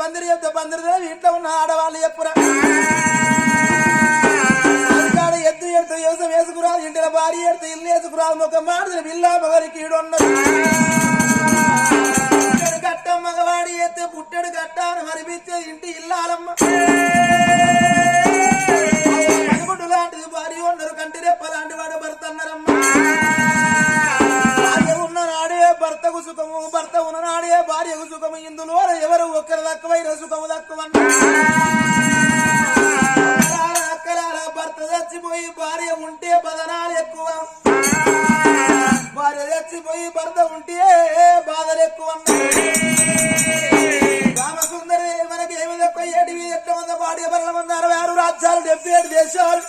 பந்திரியத்தை பந்திரதே வீட்டில் ஒன்று ஆடவாள் எப்புறேன் அதுக்கான எத்து எடுத்து யோசம் வேசுக்குறாது இண்டில பாரி எடுத்து இல்லை ஏசுக்குறாது முக்க மாடுதல் இல்லாம வரைக்கும் இடொன்னு கட்டம் மகவாடி ஏத்து புட்டடு கட்டான மறுபிச்ச இண்டி இல்லாலம்மா. கண்டுபட்டுலாண்டு பாரி ஒன்று கண்டிரே பலாண்டு வாடு பர்த்தா ఎవరు రసుకము సుఖము తక్కువ భర్త చచ్చిపోయి భార్య ఉంటే బదనాలు ఎక్కువ. భార్య చచ్చిపోయి భర్త ఉంటే బాధలు ఎక్కువ. రామసుందరి మనకి ఏమి తక్కువ ఏడు మీద ఎట్ల మంది భార్య మంది అరవై ఆరు రాజ్యాలు డెబ్బై ఏడు దేశాలు.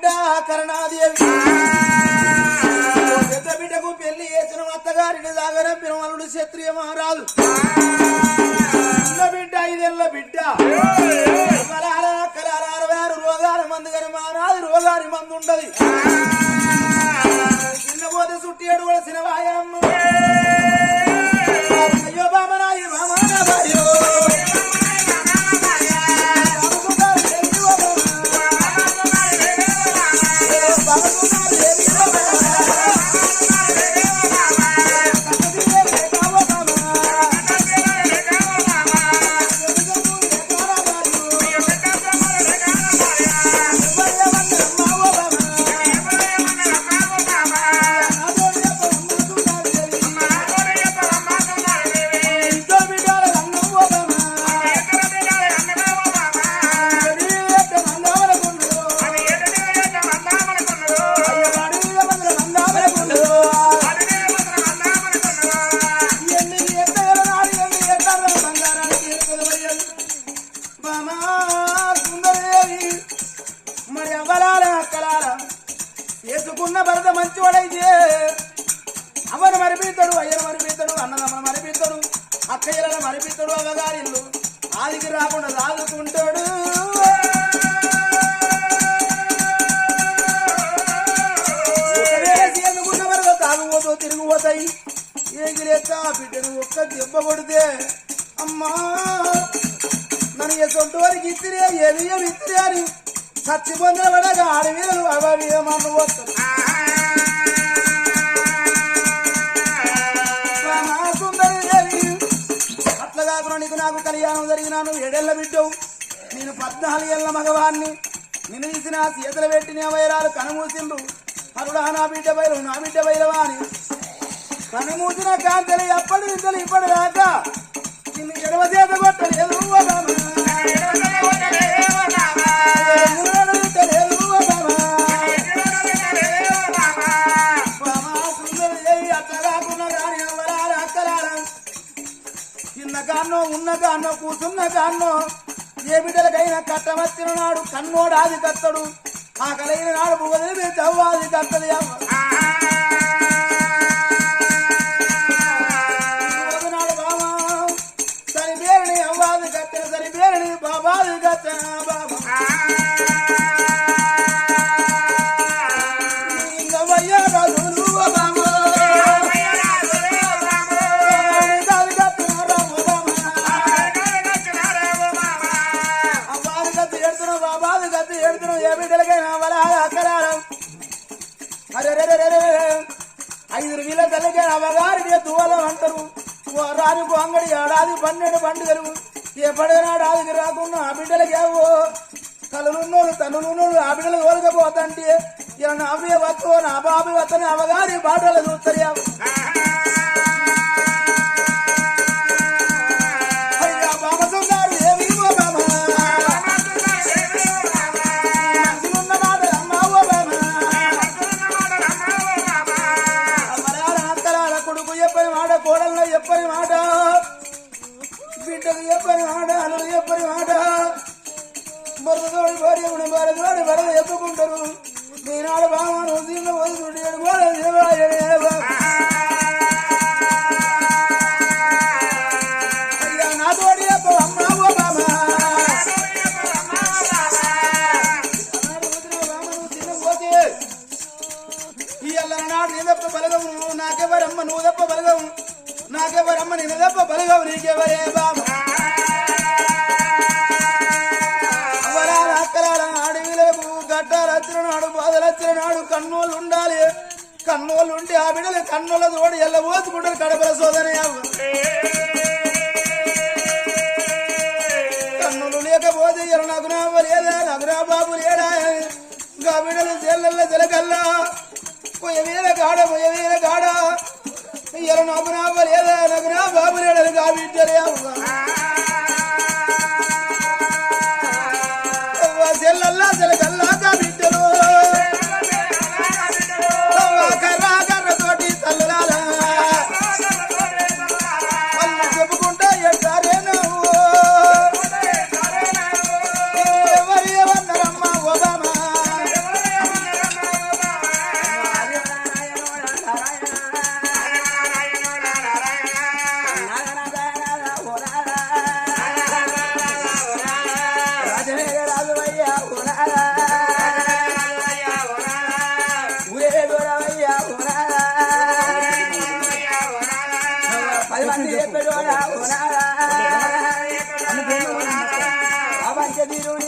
బిడ్డ కరుణాదేవి. అక్కయ్యలను మరిపిస్తాడు అవ్వగారిల్లు. ఆదికి రాకుండా సాదుకుంటాడు ఒకవేళ చేసుకున్న వరకు తాగుపోతూ తిరిగిపోతాయి. ఏగిలేక బిడ్డను ఒక్క దెబ్బ కొడితే అమ్మా నన్ను ఏ వారికి ఇత్తిరే ఏది ఇత్తిరే అని చచ్చిపోయిన పడగా అడవిలు అవి ఏమన్నా కాకుండా నీకు నాకు కళ్యాణం జరిగినాను. ఏడేళ్ళ బిడ్డవు. నేను పద్నాలుగు ఏళ్ళ మగవాణ్ణి. నిన్ను తీసిన చేతులు పెట్టిన వైరాలు కనుమూసిండ్రు. అరుడా నా బిడ్డ బయలు నా బిడ్డ బయలవా అని. కనుమూసిన కాంతలు ఎప్పటి నుంచి ఇప్పటి దాకా నిన్ను ఎడవ చేత కొట్టలేదు చిన్న ఉన్నగానో ఉన్న ఏ బిడ్డలకైనా కట్టవచ్చిన నాడు కన్నోడాది తత్తడు కత్తడు ఆ కలైన నాడు బుగదిలి చవ్వాది కత్తది అమ్మ. బాబా సరి పేరుని అవ్వాది కత్తిన సరి పేరుని బాబాది కత్తన బాబా. బిడ్డలకైనా వలా అక్కరాడం అరే ఐదు వీళ్ళ తల్లికి అవగారి దువలం అంటారు? ఓ రాజుకు అంగడి ఏడాది పన్నెండు పండుగలు. ఏ ఎప్పుడైనాడు ఆదికి రాకుండా ఆ బిడ్డలకేవో ఏవో? తల్లులున్నోడు ఆ బిడ్డలు ఓలకపోతంటే ఇలా నా అవి వత్తు నా బాబు వత్తని అవగారి బాటలు చూస్తారు అంటారు ఈనాడు బామాను రోజుల్లో వదులుడు కూడా అయ్యా నాకెవరమ్మ నువ్వు తప్ప బలగవు నాకెవరమ్మ నేను తప్ప బలగవు నీకెవరే బామ. గట్టాలచ్చిన నాడు బాధలచ్చిన నాడు కన్నోళ్ళు ఉండాలి కన్నోళ్ళు ఉంటే ఆ బిడ్డలు కన్నుల తోడు ఎల్ల పోసుకుంటారు కడపల సోదరి కన్నులు లేకపోతే ఎర నాకు నావ లేదా నాకు బాబు లేడా? ఇంకా బిడ్డలు జల్లల్ల జలకల్లా. పొయ్య వీర గాడ పొయ్య వీర గాడ ఎర నాకు నావ లేదా నాకు బాబు లేడని కా బిడ్డలే ప్రపంచ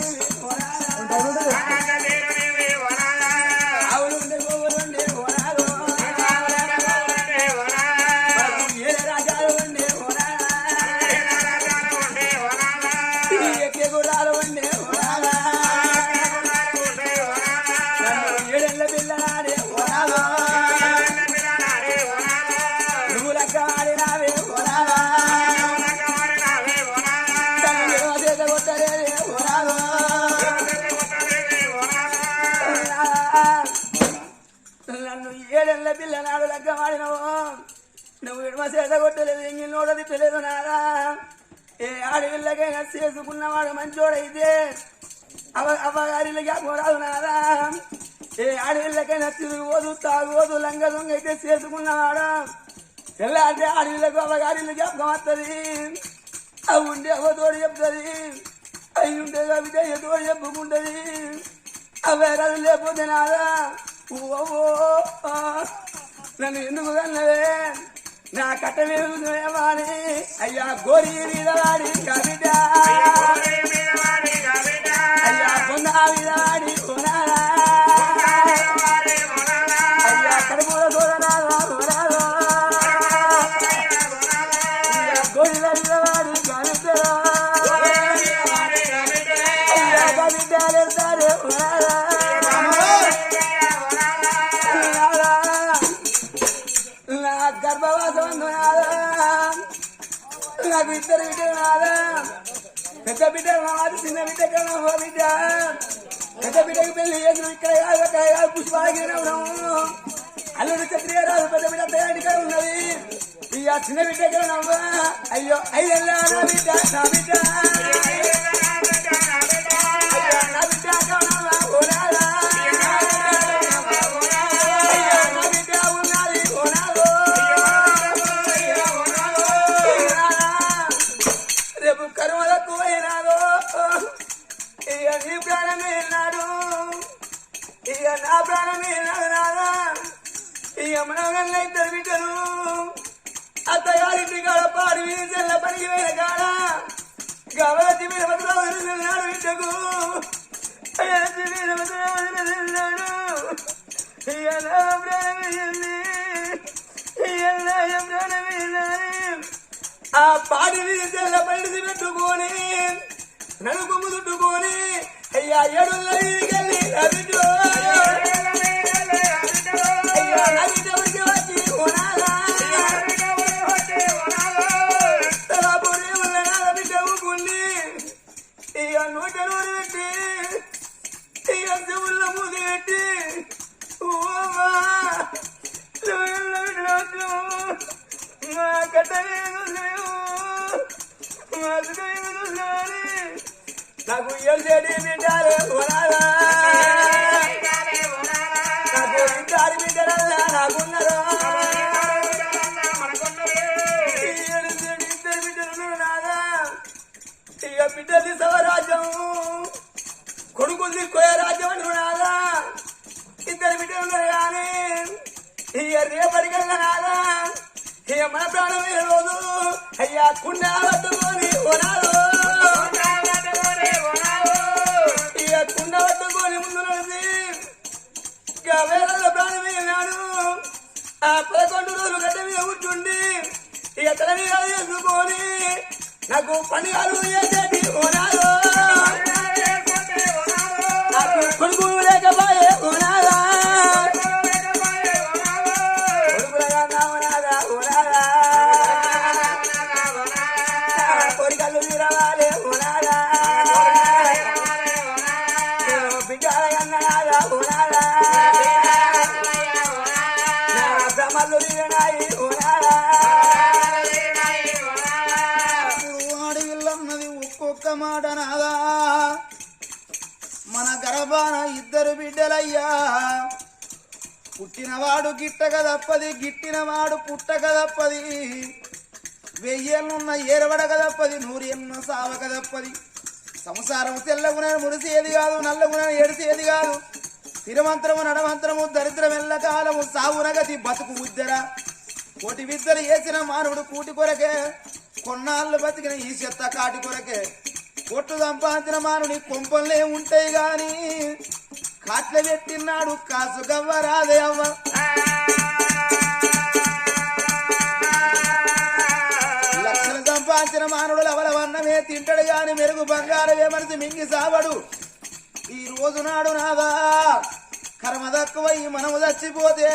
నన్ను ఏడెళ్ళ పిల్లనాడు లెక్క మాడినవు నువ్వు విడమ చేత కొట్టలేదు ఎంగి నోడది తెలియదు నారా. ఏ ఆడవిల్లకైనా చేసుకున్నవాడు మంచోడైతే అవ అవ్వగారిలకి అపోరాదు నారా. ఏ ఆడవిల్లకైనా తిరుగుబోదు తాగుబోదు లంగ దొంగ అయితే చేసుకున్నవాడు? తెల్లారితే ఆడవిల్లకు అవ్వగారిలు జ్ఞాపకం వస్తుంది అవి ఉండే అవ్వ తోడు చెప్తుంది. అవి ఉండే కవిత తోడు చెప్పుకుంటుంది. అవే లేకపోతే నారా. నన్ను ఎందుకు కన్నవే నా కట్టమేమాని అయ్యా గోరి మీద వాడి కవిత అయ్యా పొంద మీద వాడి కొనాలా అయ్యా కడుపుల చూడనాలా కొనాలా అయ్యా అయ్యా నాకు ఇద్దరు బిడ్డలు నాదా పెద్ద బిడ్డ నాది చిన్న బిడ్డ కన్నా ఓ బిడ్డ పెద్ద బిడ్డకి పెళ్ళి చేసిన ఇక్కడ కాదు అక్కడ కాదు పుష్పాలకి అల్లుడు క్షత్రియ రాదు పెద్ద బిడ్డ తయారీగా ఉన్నది ఇక చిన్న బిడ్డ కన్నా అయ్యో అయ్యల్లా నా బిడ్డ నా బిడ్డ అయ్యలతి మీద భద్రావతి వెళ్ళాడు ఇక నా ఆ పాడి తెల్ల పండిది పెట్టుకొని నడుపు చుట్టుకొని అయ్యా ఏడుల్లో ఇరికెళ్ళి నదిలో అయ్యా నదికి ఓమా మా కట్ట మీద కొనాలా నాకు ఇద్దరు బిడ్డలల్లా నాకున్నారు ఇద్దరు బిడ్డలు నాదా ఇక బిడ్డది స్వరాజ్యం కొడుకులు రాజ్యం అని నాదా ఇద్దరు బిడ్డలు కానీ ఇక రేపటికల్లా నాదా. ఇక మన ప్రాణం ఏ రోజు? అయ్యా కుండా పట్టుకొని కొనాలో ఇక కుండ పట్టుకొని ముందు నడిచి ప్రాణం ఆ పదకొండు రోజులు గడ్డ మీద కూర్చుండి ఇక తల మీద చేసుకొని నాకు పని చేసేటి నాకు కొడుకు మన ఇద్దరు బిడ్డలయ్యా. పుట్టినవాడు గిట్టక తప్పది గిట్టినవాడు పుట్టక తప్పది వెయ్యేళ్ళున్న ఏరవడక తప్పది నూరేళ్ళున్న సావక తప్పది సంసారం తెల్లగునని మురిసేది కాదు నల్లగున ఏడిసేది కాదు. స్థిరమంత్రము నడమంత్రము దరిద్రం ఎల్లకాలము సావునగతి బతుకు ఉద్దర కోటి విద్దరు వేసిన మానవుడు కూటి కొరకే కొన్నాళ్ళు బతికిన ఈ చెత్త కాటి కొరకే. కొట్టు సంపాదించిన మానుడి కొంపల్లే ఉంటాయి గాని కాట్ల పెట్టినాడు కాసు గవ్వరాదే అవ్వ. లక్షలు సంపాదించిన మానవుడు లవలవన్నమే తింటాడు గాని మెరుగు బంగారమే మనసు మింగి సావడు. ఈ రోజు నాడు నాదా కర్మ తక్కువై మనము చచ్చిపోతే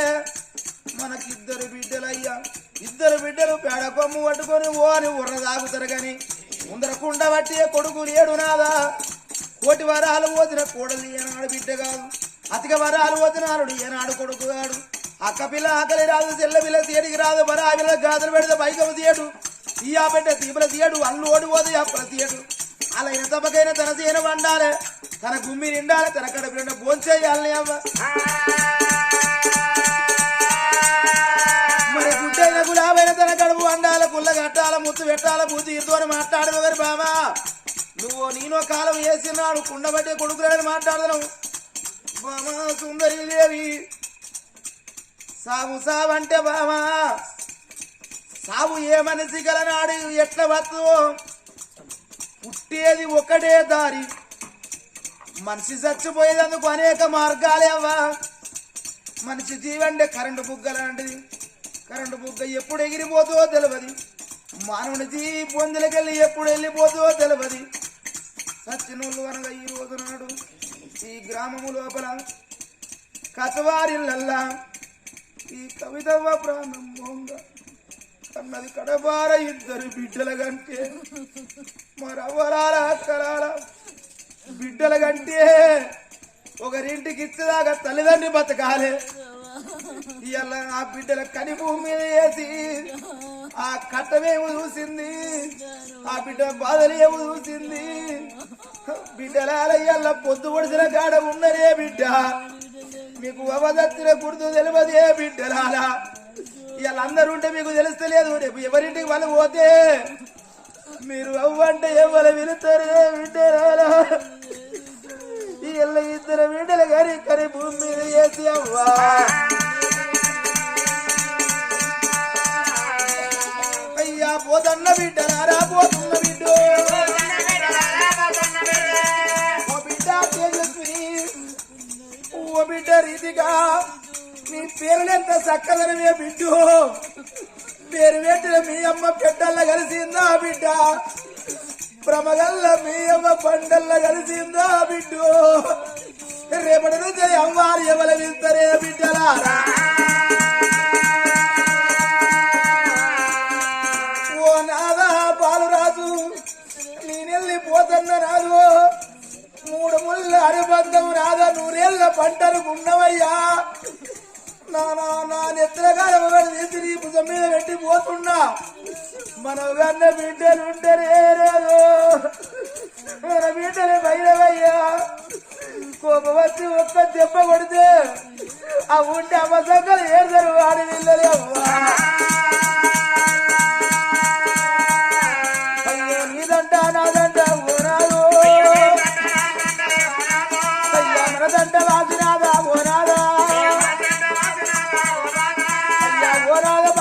మనకిద్దరు బిడ్డలయ్యా. ఇద్దరు బిడ్డలు పేడ కొమ్ము పట్టుకొని ఓని ఉర్ర తాగుతారు కానీ ముందర కుండ కొడుకు లేడు నాదా. కోటి వరాలు పోతిన కోడలు ఏనాడు బిడ్డ కాదు అతిక వరాలు పోతినాడు ఏనాడు కొడుకు కాడు అక్క పిల్ల ఆకలి రాదు చెల్ల పిల్ల తీయడికి రాదు బర ఆ పిల్ల గాజులు పెడితే బైకము తీయడు. తీయా పెట్టే తీపుల తీయడు అల్లు ఓడిపోతే అప్పుల తీయడు. అలా అయిన తప్పకైనా తన చేయన వండాలి. తన గుమ్మి నిండాలి తన కడుపు నిండా భోంచేయాలని అవ్వ. మరి గులాబైన తన కడుపు అండాల కుల్ల కట్టాల ముత్తు పెట్టాల బుద్ధి ఇద్దరు మాట్లాడదు బాబా నువ్వు నేనో కాలం వేసినాడు కుండబట్టే కొడుకులని మాట్లాడదాను బామా సుందరి దేవి సాగు సావంటే బామా సాగు ఏ మనిషి గలనాడు ఎట్ల వత్తు పుట్టేది ఒకటే దారి. మనిషి చచ్చిపోయేదందుకు అనేక మార్గాలే మనిషి జీవంటే కరెంటు బుగ్గలాంటిది. కరెంటు బుగ్గ ఎప్పుడు ఎగిరిపోతుందో తెలియదు మానవుని జీ పొందులకెళ్ళి ఎప్పుడు వెళ్ళిపోతుందో తెలియదు సచ్చినోళ్ళు అనగా ఈ రోజు నాడు ఈ గ్రామము లోపల కసవారిల్లల్లా ఈ కవితవ్వ ప్రాణం మోంగ కన్నది కడబార ఇద్దరు బిడ్డల కంటే మరవరాల అక్కరాల బిడ్డల కంటే ఒకరింటికి ఇచ్చేదాకా తల్లిదండ్రి బతకాలే. ఇవాళ ఆ బిడ్డల కని భూమి మీద వేసి ఆ కట్టమేమో చూసింది ఆ బిడ్డ బాధలు ఏమో చూసింది బిడ్డలాల పొద్దు పొడిచిన కాడ ఉన్నరే బిడ్డ. మీకు అవదత్తిన గుర్తు తెలియదే బిడ్డలాల. ఇవాళ అందరూ ఉంటే మీకు తెలుస్తలేదు రేపు ఎవరింటికి వాళ్ళు పోతే? మీరు అవ్వంటే ఎవరు వెళుతారు బిడ్డలారా ఈ ఇద్దరు బిడ్డలు గారి కరి భూమి మీద చేసి అవ్వా. బిడ్డ పోదన్న బిడ్డ బిడ్డలారా పోతున్న బిడ్డ. ఓ బిడ్డ తేజస్విని. ఓ బిడ్డ రీతిగా నీ పేరునెంత చక్కదనమే బిడ్డు. పేరు పెట్టిన మీ అమ్మ పెద్దల్ల కలిసిందా బిడ్డ? ప్రమగల్ల మీ అమ్మ పండల్ల కలిసిందా బిడ్డు? రేపటి నుంచి అమ్మారు ఎవరు వెళ్తారే బిడ్డలారా? రాదన్న రాదు మూడు ముళ్ళ అనుబంధం రాదా నూరేళ్ళ పంటలు గుండవయ్యా. నా నా నా నెత్రకాల తీసి నీ భుజం మీద పెట్టి పోతున్నా. మన వెన్న బిడ్డలుంటే రేరేదు మన బిడ్డలే భైరవయ్యా. కోపం వచ్చి ఒక్క దెబ్బ కొడితే ఆ ఉంటే అమ్మ సంగలు ఏడతారు వాడి వెళ్ళలేవు